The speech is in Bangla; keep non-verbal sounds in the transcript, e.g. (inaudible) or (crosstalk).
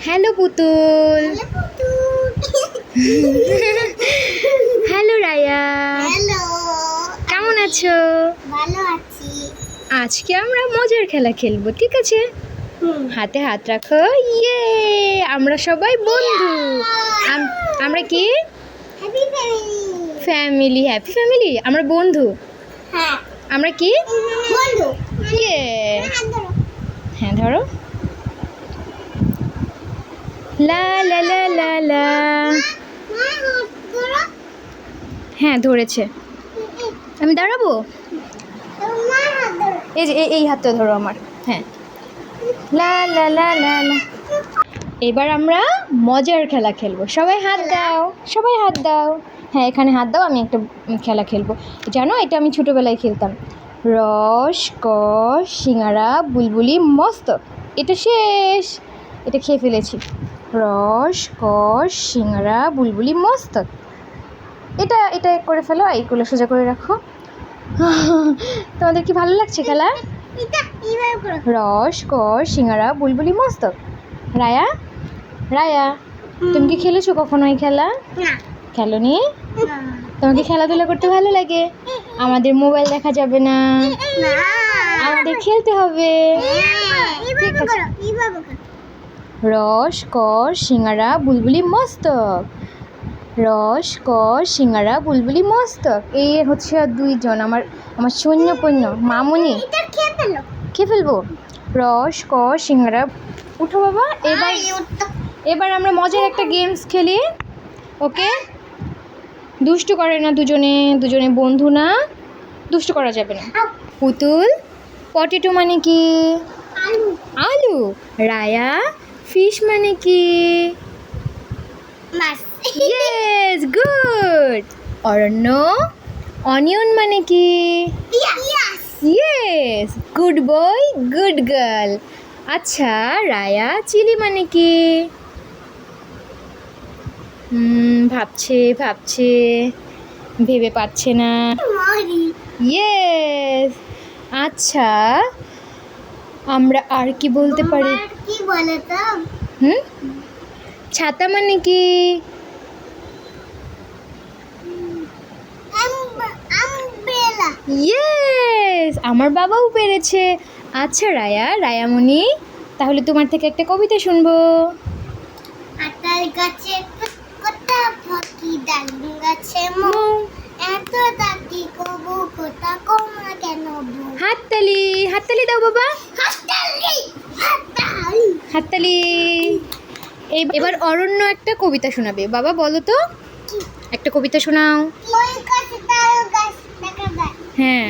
হ্যালো পুতুল। হ্যালো (laughs) রায়া। কেমন আছো? ভালো আছি। আজকে আমরা মজার খেলা খেলব ঠিক আছে? হাতে হাত রাখো ইয়ে! আমরা সবাই বন্ধু। আমরা কি? ফ্যামিলি হ্যাপি ফ্যামিলি আমরা বন্ধু। হ্যাঁ। আমরা কি? বন্ধু। ইয়ে হ্যাঁ ধরো। লা লা লা লা লা। হ্যাঁ ধরেছে। আমি দাঁড়াবো? এই যে, এই- হাতটা ধরো আমার। হ্যাঁ। লা লা লা লা লা। এবার আমরা মজার খেলা খেলব। সবাই হাত দাও, সবাই হাত দাও। হ্যাঁ এখানে হাত দাও, আমি একটা খেলা খেলব। জানো, এটা আমি ছোটোবেলায় খেলতাম। রস কস সিঙ্গারা, বুলবুলি, মস্ত। এটা শেষ। এটা খেয়ে ফেলেছি। রস কস সিঙ্গারা বুলবুলি মস্ত এটা এটা করে ফেলো এইগুলো সোজা করে রাখো। তোমাদের কি ভালো লাগছে খেলা? রস কর সিঙ্গারা বুলবুলি মস্তক। রায়া? রায়া তুমি কি খেলেছো কখনো এই খেলা? খেলো নি। তোমাকে খেলাধুলা করতে ভালো লাগে? আমাদের মোবাইল দেখা যাবে না। না। আমাদের খেলতে হবে। ঠিক আছে। রস কর সিঙ্গারা বুলবুলি মস্তক। রস কর সিঙ্গারা বুলবুলি মস্তক। এই হচ্ছে আর দুইজন আমার আমার সৈন্য পণ্য মামুনি। খেয়ে ফেলব? রস কর সিঙ্গারা উঠো বাবা এবার। এবার আমরা মজার একটা গেমস খেলি ওকে? দুষ্টু করে না দুজনে দুজনে বন্ধু না দুষ্টু করা যাবে না। পুতুল পটেটো মানে কি? আলু। আলু। রায়া ফিশ মানে কি? মাছ। Yes good Aranya. অনিয়ন মানে কি? Yes yes good boy good girl আচ্ছা রায়া চিলি মানে কি? হুম ভাবছে ভাবছে। ভেবে পাচ্ছে না। ইয়েস আচ্ছা আমরা আর কি বলতে পারি? কি হুম? ছাতা মানে কি? ইয়েস আমার বাবাও পেরেছে। আচ্ছা রায়া রায়ামণি তাহলে তোমার থেকে একটা কবিতা শুনব। আটার গাছে হাততালি দাও বাবা। হাততালি। এবার অরণ্য একটা কবিতা শোনাবে। বাবা বলো তো। একটা কবিতা শোনাও। হ্যাঁ।